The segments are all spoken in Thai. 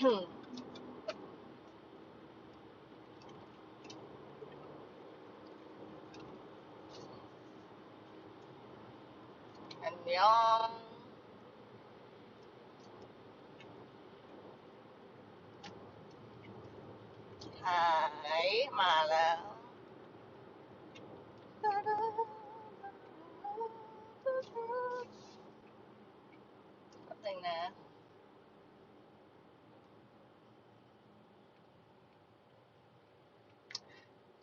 อันยองหายมาแล้วแป๊บนึงนะ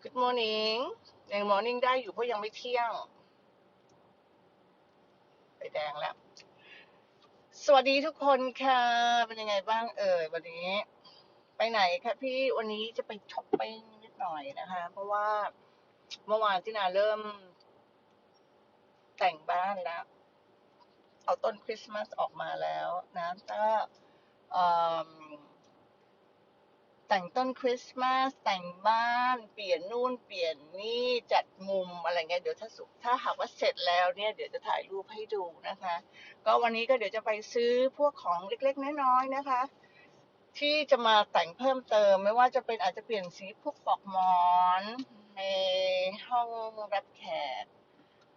Good morning ยัง morning ได้อยู่เพราะยังไม่เที่ยง ไปแดงแล้ว สวัสดีทุกคนค่ะ เป็นยังไงบ้างเอ่ยวันนี้ ไปไหนคะพี่วันนี้จะไปช้อปปิ้งนิดหน่อยนะคะ เพราะว่าเมื่อวานที่นาเริ่ม แต่งบ้านแล้ว เอาต้นคริสต์มาสออกมาแล้วนะก็เอิ่ม แต่งต้นคริสต์มาสแต่งบ้าน เปลี่ยนนู่นเปลี่ยนนี่จัดมุมอะไรเงี้ยเดี๋ยวถ้าสุถ้าหากว่าเสร็จแล้วเนี่ยเดี๋ยวจะถ่ายรูปให้ดูนะคะ ก็วันนี้ก็เดี๋ยวจะไปซื้อพวกของเล็กๆน้อยๆนะคะ ที่จะมาแต่งเพิ่มเติม ไม่ว่าจะเป็นอาจจะเปลี่ยนสีพวกปลอกหมอน ในห้องรับแขก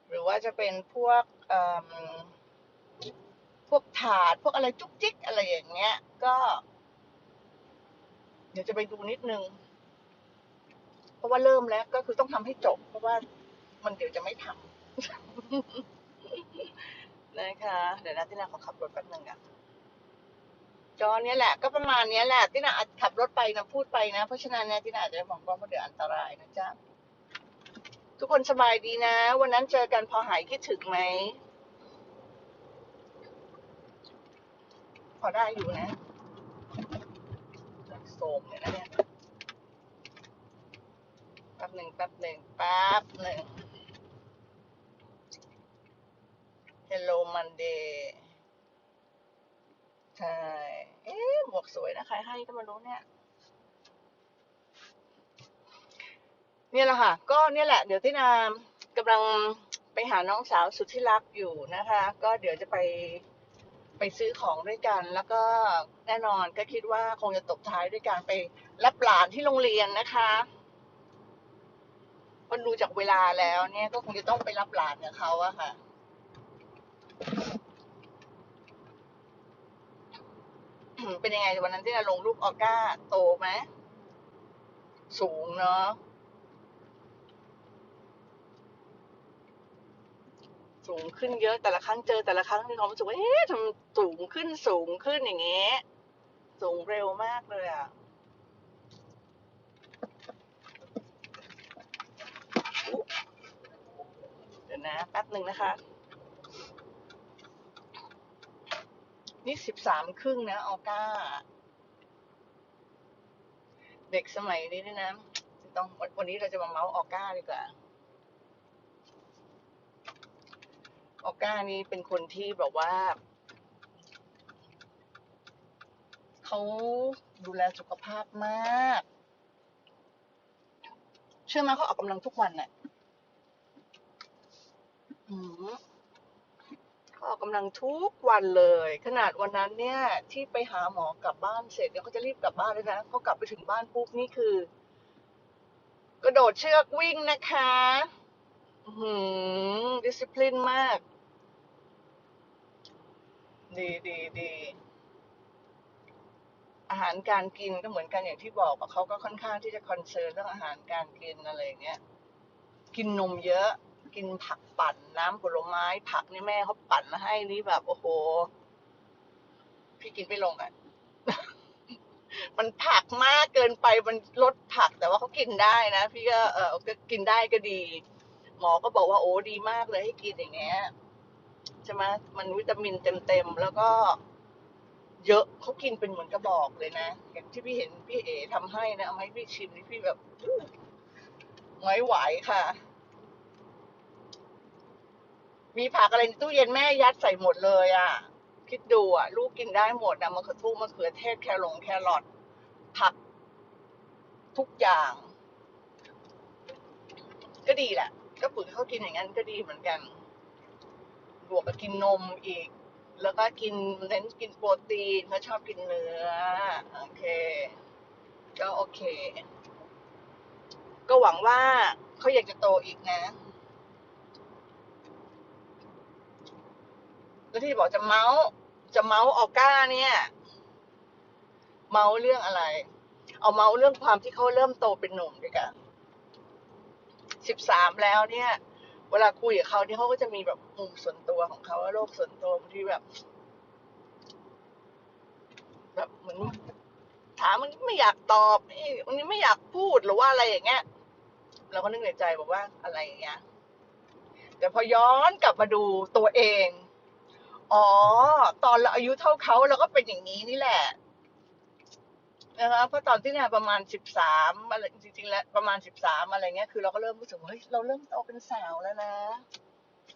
หรือว่าจะเป็นพวกเอิ่มพวกถาดพวกอะไรจุกจิกอะไรอย่างเงี้ย ก็ ดี๋ยวจะไปดูนิดนึง เพราะว่าเริ่มแล้วก็คือต้องทำให้จบ เพราะว่ามันเดี๋ยวจะไม่ทำนะคะเดี๋ยวนะที่นาขอขับรถแป๊บนึงอะจอเนี้ยแหละก็ประมาณเนี้ยแหละที่นาอาขับรถไปนะพูดไปนะ เพราะฉะนั้นเนี่ยที่นาอาจจะมองกล้องเพราเดี๋ยวอันตรายนะจ๊ะทุกคนสบายดีนะ วันนั้นเจอกันพอหายคิดถึงไหมพอได้อยู่นะ โสมเนี่ยนะเนี่ยแป๊บหนึ่งแป๊บหนึ่งแป๊บหนึ่ง Hello Monday ใช่ เอ๊ะหมวกสวยนะ ใครให้ก็ไมารู้เนี่ย เนี่ยแหละค่ะ ก็เนี่ยแหละ เดี๋ยวที่นากำลังไปหาน้องสาวสุดที่รักอยู่นะคะ ก็เดี๋ยวจะไป ไปซื้อของด้วยกัน แล้วก็แน่นอนก็คิดว่าคงจะตบท้ายด้วยการไปรับหลานที่โรงเรียนนะคะเพราะดูจากเวลาแล้วเนี่ยก็คงจะต้องไปรับหลานกับเขาอะค่ะ เป็นยังไงวันนั้นที่เราลงรูปออก้าโตไหมสูงเนาะ สูงขึ้นเยอะแต่ละครั้งเจอแต่ละครั้งมีความรู้สึกว่าเอ๊ะทำสูงขึ้นสูงขึ้นอย่างเงี้ยสูงเร็วมากเลยอะเดี๋ยวนะแป๊บหนึ่งนะคะ นี่สิบสามครึ่งนะออก้า เด็กสมัยนี้นี่นะต้องวันวันนี้เราจะมาเมาส์ออก้าดีกว่า ออก้านี่เป็นคนที่แบบว่า เขาดูแลสุขภาพมาก เชื่อไหมเขาออกกำลังทุกวันน่ะอืมเขาออกกำลังทุกวันเลย ขนาดวันนั้นเนี่ย ที่ไปหาหมอกลับบ้านเสร็จเนี่ยเขาจะรีบกลับบ้านเลยนะเขากลับไปถึงบ้านปุ๊บนี่คือ กระโดดเชือกวิ่งนะคะ อืมดิสซิ p ลินมาก ดีดีดีอาหารการกินก็เหมือนกันอย่างที่บอกอะเขาก็ค่อนข้างที่จะคอนเซิร์นเรื่องอาหารการกินอะไรอย่างเงี้ย กินนมเยอะ กินผักปั่นน้ำผลไม้ ผักนี่แม่เขาปั่นมาให้นี่แบบ โอ้โห พี่กินไม่ลงอะ มันผักมากเกินไปมันลดผักแต่ว่าเขากินได้นะ พี่ก็เออก็กินได้ก็ดี หมอก็บอกว่าโอ้ดีมากเลยให้กินอย่างเงี้ยใช่ไหมมันวิตามินเต็มๆแล้วก็ เยอะเขากินเป็นเหมือนกระบอกเลยนะอย่างที่พี่เห็นพี่เอทำให้นะเอาให้พี่ชิมนี่พี่แบบไม่ไหวค่ะ มีผักอะไรในตู้เย็นแม่ยัดใส่หมดเลยอะ คิดดูอะ ลูกกินได้หมดนะมะเขือทุ่มะเขือเทศแครงแครอทผักทุกอย่าง ก็ดีแหละ ก็ฝึกเขากินอย่างนั้นก็ดีเหมือนกัน บวกกับกินนมอีก แล้วก็กินเน้นกินโปรตีนเขาชอบกินเนื้อ โอเค ก็โอเค ก็หวังว่าเขาอยากจะโตอีกนะ แล้วที่บอกจะเมาส์จะเมาส์ออก้าเนี่ย เมาส์เรื่องอะไร เอาเมาส์เรื่องความที่เขาเริ่มโตเป็นหนุ่มดีกว่า สิบสามแล้วเนี่ย เวลาคุยกับเขาเนี่ยเขาก็จะมีแบบมุมส่วนตัวของเขาโลกส่วนตัวบางทีแบบ แบบเหมือนถามมันไม่อยากตอบอันนี้ไม่อยากพูดหรือว่าอะไรอย่างเงี้ย เราก็นึกในใจบอกว่าอะไรอย่างเงี้ยแต่พอย้อนกลับมาดูตัวเอง อ๋อ ตอนเราอายุเท่าเขาเราก็เป็นอย่างนี้นี่แหละ นะคะเพราะตอนที่เนี่ยประมาณสิบสามอะไรจริง ๆ แล้วประมาณสิบสามอะไรเงี้ยคือเราก็เริ่มรู้สึกว่าเฮ้ยเราเริ่มโตเป็นสาวแล้วนะ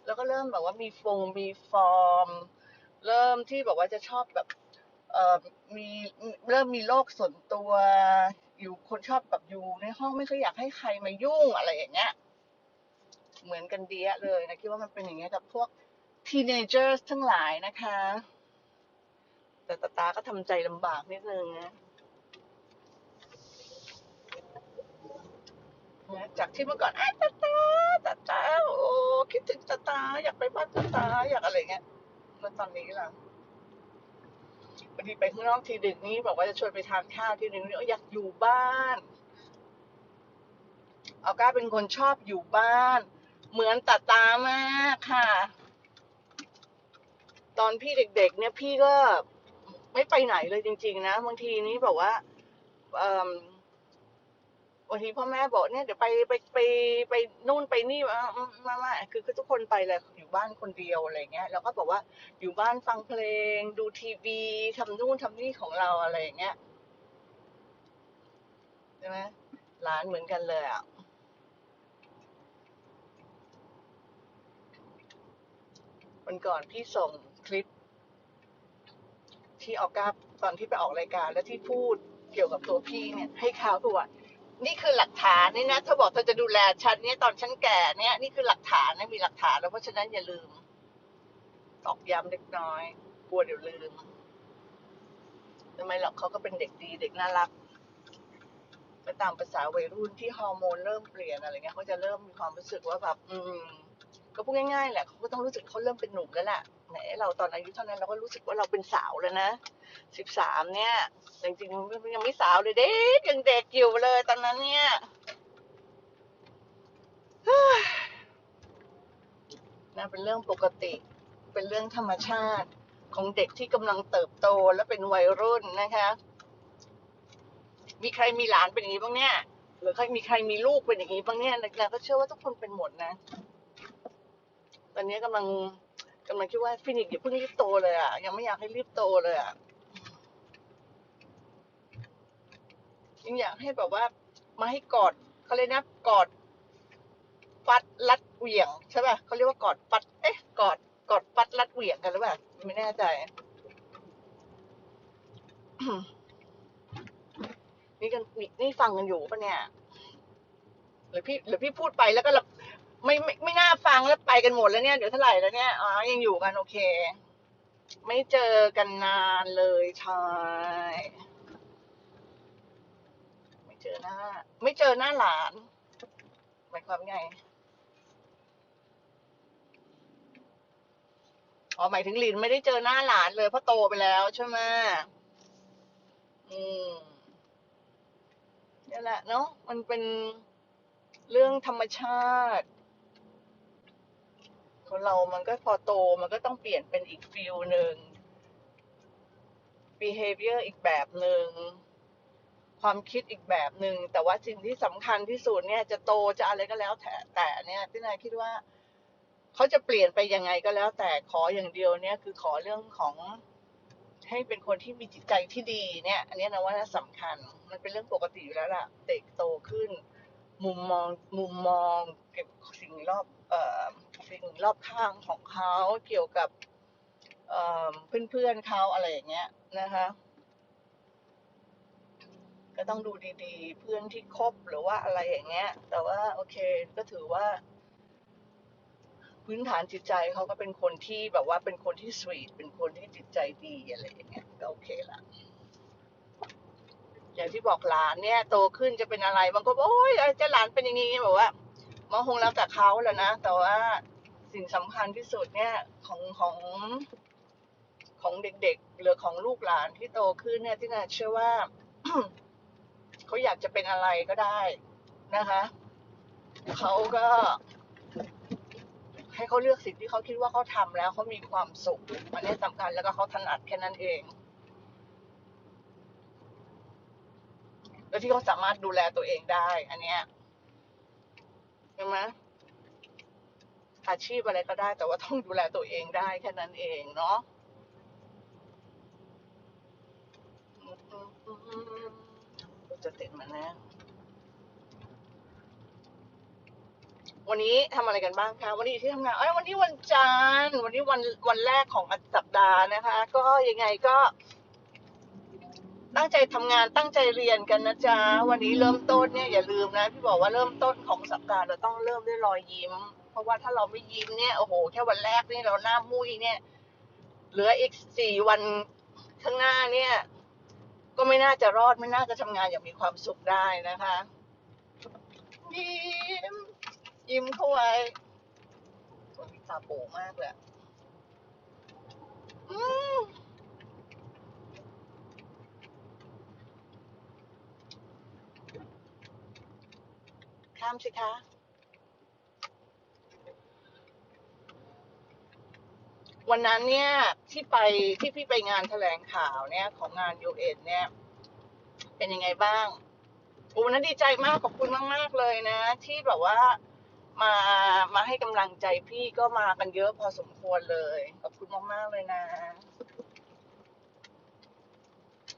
แล้วก็เริ่มแบบว่ามีฟงมีฟอร์ม เริ่มที่แบบว่าจะชอบแบบเอ่อมีเริ่มมีโลกส่วนตัว อยู่คนชอบแบบอยู่ในห้องไม่เคยอยากให้ใครมายุ่งอะไรอย่างเงี้ยเหมือนกันเดียเลยนะคิดว่ามันเป็นอย่างเงี้ยกับพวก teenagers ทั้งหลายนะคะ แต่ตาตาก็ทำใจลำบากนิดนึงนะนะ จากที่เมื่อก่อนอ้ตาตาตาตาโอ้คิดถึงตาตาอยากไปบ้านตาตาอยากอะไรเงี้ยแล้วตอนนี้ล่ะบางทีไปข้างนอกทีดึกนี้บอกว่าจะชวนไปทานข้าวทีหนึ่งนี่อยากอยู่บ้านเอาก้าเป็นคนชอบอยู่บ้าน เหมือนตาตามากค่ะ ตอนพี่เด็ก ๆ เนี่ยพี่ก็ไม่ไปไหนเลยจริง ๆ นะบางทีนี้บอกว่าเอิ่ม บางทีพ่อแม่บอกเนี่ยเดี๋ยวไปไปไปไปนู่นไปนี่มามาคือคือทุกคนไปเลยอยู่บ้านคนเดียวอะไรเงี้ยแล้วก็บอกว่าอยู่บ้านฟังเพลง ดูทีวีทำนู่นทำนี่ของเราอะไรอย่างเงี้ยใช่ไหมหลานเหมือนกันเลยอะวันก่อนพี่ส่งคลิป ที่ออกกาตอนที่ไปออกรายการ แล้วที่พูดเกี่ยวกับตัวพี่เนี่ย ให้เขาบอกว่า นี่คือหลักฐานนี่นะเธอบอกเธอจะดูแลฉันเนี่ยตอนฉันแก่เนี่ย นี่คือหลักฐานนะมีหลักฐานแล้วเพราะฉะนั้นอย่าลืมตอกย้ำเล็กน้อยกลัวเดี๋ยวลืมทำไมหรอกเขาก็เป็นเด็กดีเด็กน่ารักไปตามภาษาวัยรุ่นที่ฮอร์โมนเริ่มเปลี่ยนอะไรเงี้ยเขาจะเริ่มมีความรู้สึกว่าแบบ อืม ก็พูดง่ายๆแหละเขาก็ต้องรู้สึกเขาเริ่มเป็นหนุ่มแล้วแหละแหมเราตอนอายุเท่านั้นเราก็รู้สึกว่าเราเป็นสาวแล้วนะสิบสามเนี่ยจริงๆยังไม่สาวเลยเด็กยังเด็กอยู่เลยตอนนั้นเนี่ยนะเป็นเรื่องปกติ เป็นเรื่องธรรมชาติของเด็กที่กำลังเติบโตและเป็นวัยรุ่นนะคะ มีใครมีหลานเป็นอย่างนี้บ้างเนี่ย หรือใครมีใครมีลูกเป็นอย่างนี้บ้างเนี่ยเราก็เชื่อว่าทุกคนเป็นหมดนะ ตอนนี้กำลังกำลังคิดว่าฟินิกซ์อย่าเพิ่งรีบโตเลยอะ ยังไม่อยากให้รีบโตเลยอะยังอยากให้แบบว่า มาให้กอดเขาเลยนะกอด ฟัดรัดเหวี่ยงใช่ป่ะเขาเรียกว่ากอดฟัดเอ๊ะกอดกอดฟัดรัดเหวี่ยงกันหรือเปล่าไม่แน่ใจนี่กันนี่ฟังกันอยู่ปะเนี่ยหรือพี่หรือพี่พูดไปแล้วก็แบบ ไม่ไม่ไม่น่าฟังแล้วไปกันหมดแล้วเนี่ย เดี๋ยวเท่าไหร่แล้วเนี่ยอ๋อยังอยู่กันโอเค ไม่เจอกันนานเลยใช่ไม่เจอหน้า ไม่เจอหน้าหลานหมายความไงอ๋อหมายถึงลินไม่ได้เจอหน้าหลานเลยเพราะโตไปแล้วใช่ไหมอืมนี่แหละเนาะมันเป็นเรื่องธรรมชาติ คนเรามันก็พอโตมันก็ต้องเปลี่ยนเป็นอีกฟิลหนึ่ง behavior อีกแบบหนึ่ง ความคิดอีกแบบหนึ่ง แต่ว่าสิ่งที่สำคัญที่สุดเนี่ยจะโตจะอะไรก็แล้วแต่แต่เนี่ยพี่นายคิดว่าเขาจะเปลี่ยนไปยังไงก็แล้ว แต่ขออย่างเดียวเนี่ยคือขอเรื่องของให้เป็นคนที่มีจิตใจที่ดีเนี่ย อันนี้นะว่าสำคัญ มันเป็นเรื่องปกติอยู่แล้วล่ะ เด็กโตขึ้น มุมมองมุมมองเกี่ยวกับสิ่งรอบเอ่อ สิ่งรอบข้างของเขาเกี่ยวกับเเพื่อนๆเขาอะไรอย่างเงี้ยนะคะ ก็ต้องดูดีๆ เพื่อนที่คบหรือว่าอะไรอย่างเงี้ย แต่ว่าโอเคก็ถือว่า พื้นฐานจิตใจเขาก็เป็นคนที่แบบว่าเป็นคนที่สวีทเป็นคนที่จิตใจดีอะไรอย่างเงี้ยก็โอเคละอย่างที่บอกหลานเนี่ย โตขึ้นจะเป็นอะไรบางคนบอกโอ้ยจะหลานเป็นอย่างนี้แบอกว่ามันคงแล้วแต่เขาแหละนะ แต่ว่า สิ่งสำคัญที่สุดเนี่ยของของของเด็กๆ หรือของลูกหลานที่โตขึ้นเนี่ยที่น่าเชื่อว่าเขาอยากจะเป็นอะไรก็ได้นะคะเขาก็ ให้เขาเลือกสิ่งที่เขาคิดว่าเขาทำแล้วเขามีความสุขอันนี้สำคัญแล้วก็เขาถนัดแค่นั้นเองแล้วที่เขาสามารถดูแลตัวเองได้ อันเนี้ยใช่ไหม อาชีพอะไรก็ได้ แต่ว่าต้องดูแลตัวเองได้แค่นั้นเองเนาะจะติดมันนะวันนี้ทำอะไรกันบ้างคะวันนี้ที่ทำงานเอ้ยวันนี้วันจันทร์วันนี้วันวันแรกของสัปดาห์นะคะ ก็ยังไงก็ ตั้งใจทำงานตั้งใจเรียนกันนะจ๊ะวันนี้เริ่มต้นเนี่ยอย่าลืมนะพี่บอกว่าเริ่มต้นของสัปดาห์เราต้องเริ่มด้วยรอยยิ้ม เพราะว่าถ้าเราไม่ยิ้มเนี่ยโอ้โหแค่วันแรกนี่เราหน้ามุ้ยเนี่ย เหลืออีกสี่วันข้างหน้าเนี่ย ก็ไม่น่าจะรอดไม่น่าจะทำงานอย่างมีความสุขได้นะคะยิ้มยิ้มเข้าไว้คนตาโปมากเลยข้ามสิคะ วันนั้นเนี่ยที่ไปที่พี่ไปงานแถลงข่าวเนี่ย ของงานยูเอ็นเนี่ย เป็นยังไงบ้างโอ้วันนั้นดีใจมากขอบคุณมาก ๆ เลยนะ ที่แบบว่ามามาให้กำลังใจพี่ก็มากันเยอะพอสมควรเลยขอบคุณมาก ๆ เลยนะ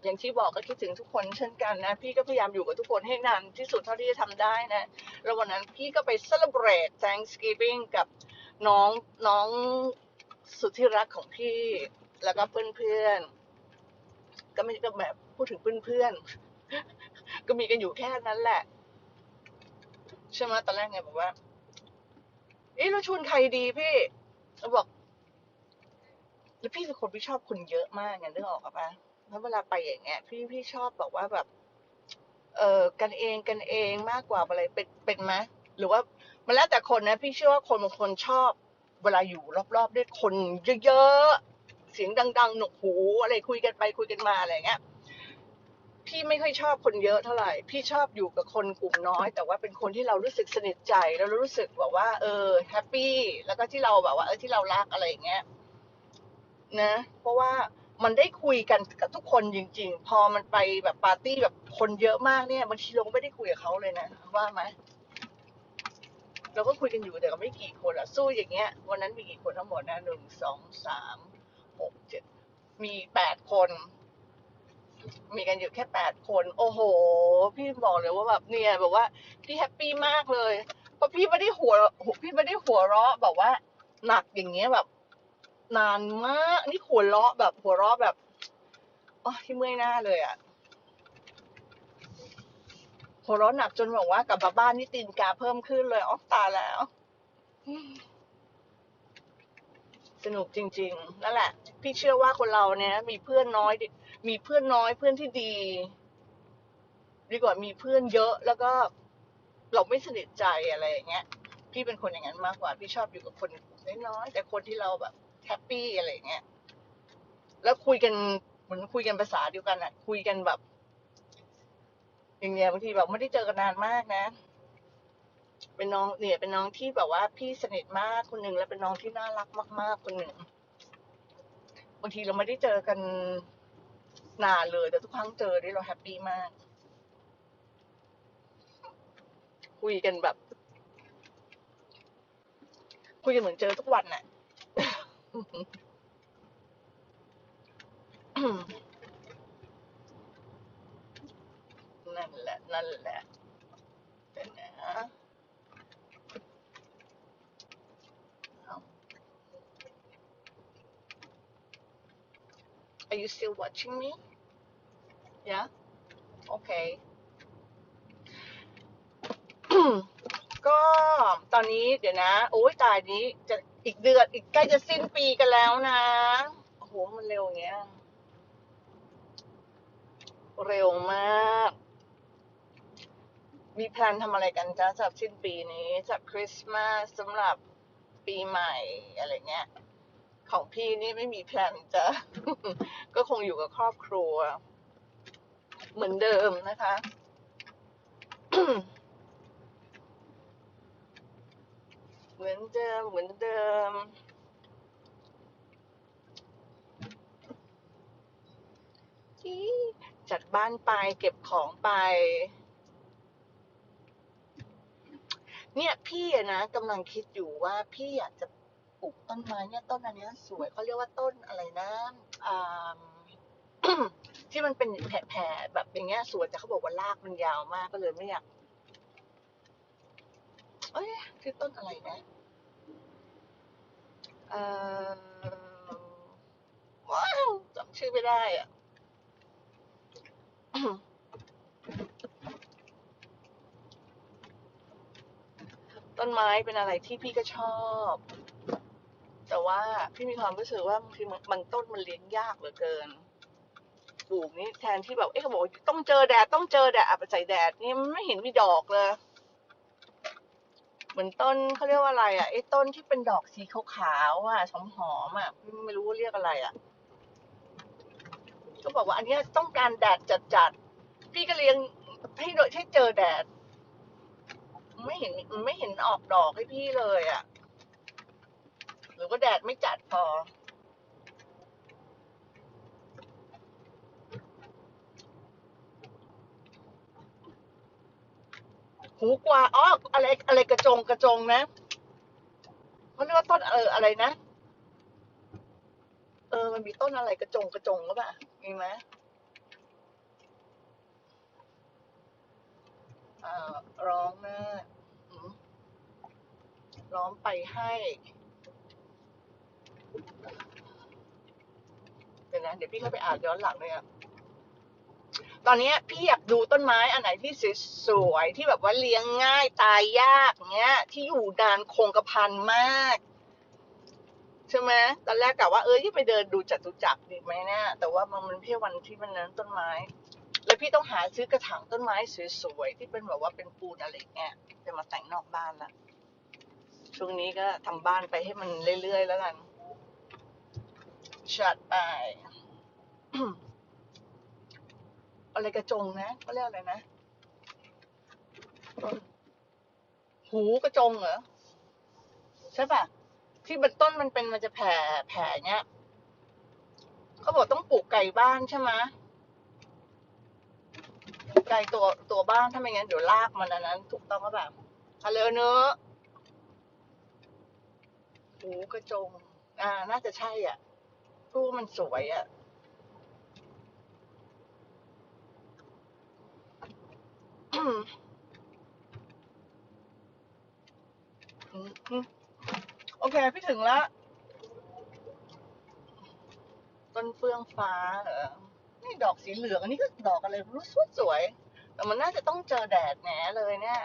อย่างที่บอกก็คิดถึงทุกคนเช่นกันนะ พี่ก็พยายามอยู่กับทุกคนให้นานที่สุดเท่าที่จะทำได้นะ แล้ววันนั้นพี่ก็ไป celebrate Thanksgiving กับน้องน้อง สุดที่รักของพี่ แล้วก็เพื่อนๆ ก็ไม่ก็แบบพูดถึงเพื่อนๆ ก็มีกันอยู่แค่นั้นแหละ ใช่ไหมตอนแรกไงบอกว่า เอ๊ะเราชวนใครดีพี่เราบอก แล้วพี่เป็นคนที่ชอบคนเยอะมากไงนึกออกปะแล้วเวลาไปอย่างเงี้ย พี่พี่ชอบบอกว่าแบบ เออกันเองกันเองมากกว่าอะไรเป็นเป็นไหมหรือว่ามันแล้วแต่คนนะ พี่เชื่อว่าคนบางคนชอบ เวลาอยู่รอบๆด้วยคนเยอะๆ เสียงดังๆ หนวกหูอะไรคุยกันไปคุยกันมาอะไรเงี้ย พี่ไม่ค่อยชอบคนเยอะเท่าไหร่ พี่ชอบอยู่กับคนกลุ่มน้อย แต่ว่าเป็นคนที่เรารู้สึกสนิทใจแล้วรู้สึกแบบว่า เออแฮปปี้แล้วก็ที่เราแบบว่าเออที่เรารักอะไรอย่างเงี้ยนะ เพราะว่ามันได้คุยกันกับทุกคนจริง ๆ พอมันไปแบบปาร์ตี้แบบคนเยอะมากเนี่ยบางทีเราไม่ได้คุยกับเขาเลยนะว่าไหม เราก็คุยกันอยู่แต่ก็ไม่กี่คนอะสู้อย่างเงี้ย วันนั้นมีกี่คนทั้งหมดนะหนึ่งสองสามหกเจ็ดมีแปดคน มีกันอยู่แค่แปดคน โอ้โห พี่บอกเลยว่าแบบเนี่ยแบบว่าพี่แฮปปี้มากเลยเพราะพี่ไม่ได้หัวพี่ไม่ได้หัวเราะแบบว่า หนักอย่างเงี้ยแบบ นานมาก นี่หัวเราะแบบหัวเราะแบบอ๋อที่เมื่อยหน้าเลยอะ หัวเราะหนักจนบอกว่ากลับมาบ้านนี่ตีนกาเพิ่มขึ้นเลยอ๋อตายแล้ว สนุกจริง ๆ นั่นแหละ พี่เชื่อว่าคนเราเนี่ย มีเพื่อนน้อย มีเพื่อนน้อยเพื่อนที่ดี ดีกว่ามีเพื่อนเยอะแล้วก็เราไม่สนิทใจอะไรอย่างเงี้ย พี่เป็นคนอย่างนั้นมากกว่า พี่ชอบอยู่กับคนน้อยๆแต่คนที่เราแบบแฮปปี้อะไรอย่างเงี้ย แล้วคุยกันเหมือนคุยกันภาษาเดียวกันอะคุยกันแบบ อย่างเงี้ยบางทีแบบไม่ได้เจอกันนานมากนะ เป็นน้องเนี่ยเป็นน้องที่แบบว่าพี่สนิทมากคนหนึ่งแล้วเป็นน้องที่น่ารักมาก ๆ คนหนึ่งบางทีเราไม่ได้เจอกันนานเลย แต่ทุกครั้งเจอนี่เราแฮปปี้มาก คุยกันแบบ คุยกันเหมือนเจอทุกวันน่ะ นั่นแหละ นั่นแหละเดี๋ยวนะเอา Are you still watching me? Yeah? Okay. ก็ตอนนี้เดี๋ยวนะ โอ้ยตายนี้จะอีกเดือนอีกใกล้จะสิ้นปีกันแล้วนะ โอ้โห มันเร็วอย่างเงี้ย เร็วมาก มีแพลนทำอะไรกันจ้าสำหรับสิ้นปีนี้สำหรับคริสต์มาสสำหรับปีใหม่อะไรเงี้ย ของพี่นี่ไม่มีแพลนจะ ก็คงอยู่กับครอบครัว เหมือนเดิมนะคะ เหมือนเดิมเหมือนเดิม จัดบ้านไปเก็บของไป เนี่ยพี่อะนะกำลังคิดอยู่ว่าพี่อยากจะปลูกต้นไม้เนี่ยต้นอันเนี้ยสวยเขาเรียกว่าต้นอะไรนะอ่า ที่มันเป็นแผ่ๆแบบอย่างเงี้ยสวยแต่เขาบอกว่ารากมันยาวมากก็เลยไม่อยากเอ้ยคือต้นอะไรนะเอ่อว้าวจำชื่อไม่ได้อะ นไม้เป็นอะไรที่พี่ก็ชอบ แต่ว่าพี่มีความรู้สึกว่าบางทีมันบางต้นมันเลี้ยงยากเหลือเกินปลูกนี่แทนที่แบบ เอ๊ะเขาบอกต้องเจอแดดต้องเจอแดดอะไปใส่แดดนี่มันไม่เห็นมีดอกเลยเหมือนต้นเขาเรียกว่าอะไร อะไอ้ต้นที่เป็นดอกสีขาวๆอะหอมหอมๆอะไม่รู้เรียกอะไรอะก็บอกว่าอันนี้ต้องการแดดจัดๆพี่ก็เลี้ยงให้โดยให้เจอแดด ไม่เห็นไม่เห็นออกดอกให้พี่เลยอะ หรือว่าแดดไม่จัดพอ หูกวาอ๋ออะไรอะไรกระจงกระจงนะเขาเรียกว่าต้นเอออะไรนะ เออ มันมีต้นอะไรกระจงกระจงหรือเปล่ามีไหมอ่อร้องนะอืม ร้องไปให้ เดี๋ยวนะเดี๋ยวพี่เข้าไปอ่านย้อนหลังเลยอะตอนนี้พี่อยากดูต้นไม้อันไหนที่สวยๆที่แบบว่าเลี้ยงง่ายตายยากเงี้ย ที่อยู่นานคงกระพันมากใช่ไหมตอนแรกกะว่าเออที่ไปเดินดูจัตุจักรดีไหมเนี่ยแต่ว่ามันมันเพี้ยวันที่มันนั้นต้นไม้ แล้วพี่ต้องหาซื้อกระถางต้นไม้สวยๆที่เป็นแบบว่าเป็นปูนอะไรเงี้ยจะมาแต่งนอกบ้านละ ช่วงนี้ก็ทำบ้านไปให้มันเรื่อยๆแล้วกันชัดไปอะไรกระจงนะเขาเรียกอะไรนะ หูกระจงเหรอ ใช่ปะที่มันต้นมันเป็นมันจะแผ่แผ่เนี้ยเขาบอกต้องปลูกไก่บ้านใช่ไหมไก่ตัวตัวบ้านถ้าไม่งั้นเดี๋ยวลากมันอันนั้น ถูกต้องก็แบบฮัลโหลเนื้อ หูกระจง อ่า น่าจะใช่อะเพราะว่ามันสวยอะ โอเค พี่ถึงแล้ว ต้นเฟื่องฟ้าเหรอ นี่ดอกสีเหลือง อันนี้ก็ดอกอะไรรู้สวยสวย แต่มันน่าจะต้องเจอแดดแหนเลยเนี่ย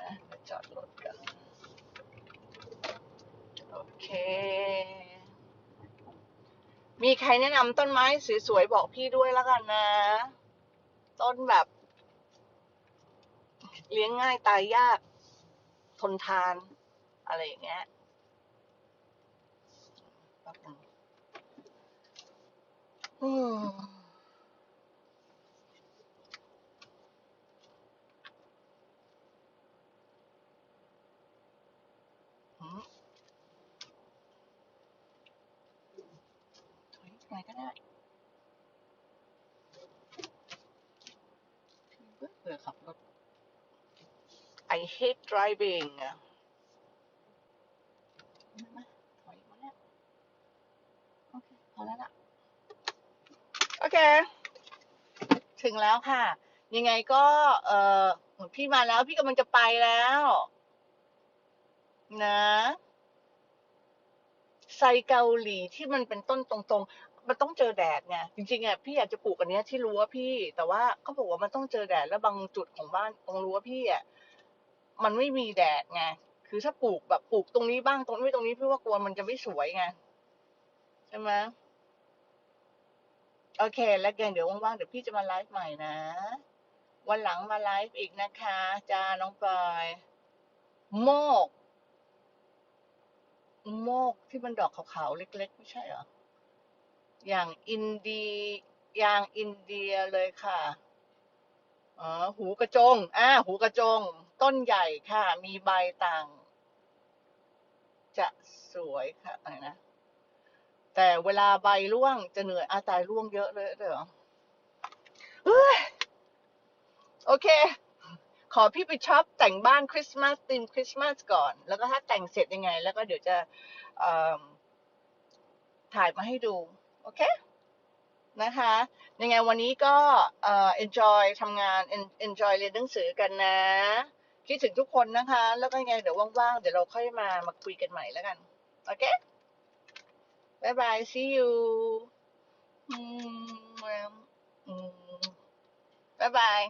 นะเดี๋ยวจอดรถกัน โอเค มี ใครแนะนำต้นไม้สวยๆบอกพี่ด้วยแล้วกันนะ ต้นแบบ เลี้ยงง่ายตายยาก ทนทาน อะไรอย่างเงี้ยอืมหืมถอย ไปไหนก็ได้เบื่อเบื่อขับรถ I hate driving อะมาถอยมาแล้วโอเคพอแล้วล่ะ โอเค ถึงแล้วค่ะ ยังไงก็ เออพี่มาแล้ว พี่กำลังจะไปแล้ว นะไซเกาหลีที่มันเป็นต้นตรง มันต้องเจอแดดไงจริงๆอะพี่อยากจะปลูกอันเนี้ยที่รั้วพี่ แต่ว่าเขาบอกว่ามันต้องเจอแดดแล้วบางจุดของบ้านตรงรั้วพี่อะมันไม่มีแดดไงคือถ้าปลูกแบบปลูกตรงนี้บ้างตรงนี้ตรงนี้พี่ว่ากลัวมันจะไม่สวยไงใช่ไหมโอเค แล้วกันเดี๋ยวว่างๆเดี๋ยวพี่จะมาไลฟ์ใหม่นะ วันหลังมาไลฟ์อีกนะคะจ้าน้องปอยโมก โมกที่มันดอกขาวๆเล็กๆ ไม่ใช่เหรอ อย่างอินดีอย่างอินเดียเลยค่ะอ๋อหูกระจงอ่าหูกระจง ต้นใหญ่ค่ะ มีใบต่าง จะสวยค่ะอะไรนะ แต่เวลาใบร่วงจะเหนื่อยอาตายร่วงเยอะเลยเด้อเฮ้ยโอเค ขอพี่ไปช็อปแต่งบ้านคริสต์มาสธีมคริสต์มาสก่อน แล้วก็ถ้าแต่งเสร็จยังไง แล้วก็เดี๋ยวจะถ่ายมาให้ดู โอเคนะคะยังไงวันนี้ก็เอ่อ enjoy ทำงาน enjoy เรียนหนังสือกันนะ คิดถึงทุกคนนะคะ แล้วก็ยังไงเดี๋ยวว่างๆ เดี๋ยวเราค่อยมามาคุยกันใหม่แล้วกัน โอเคบายบาย see you อืมอืมบายบาย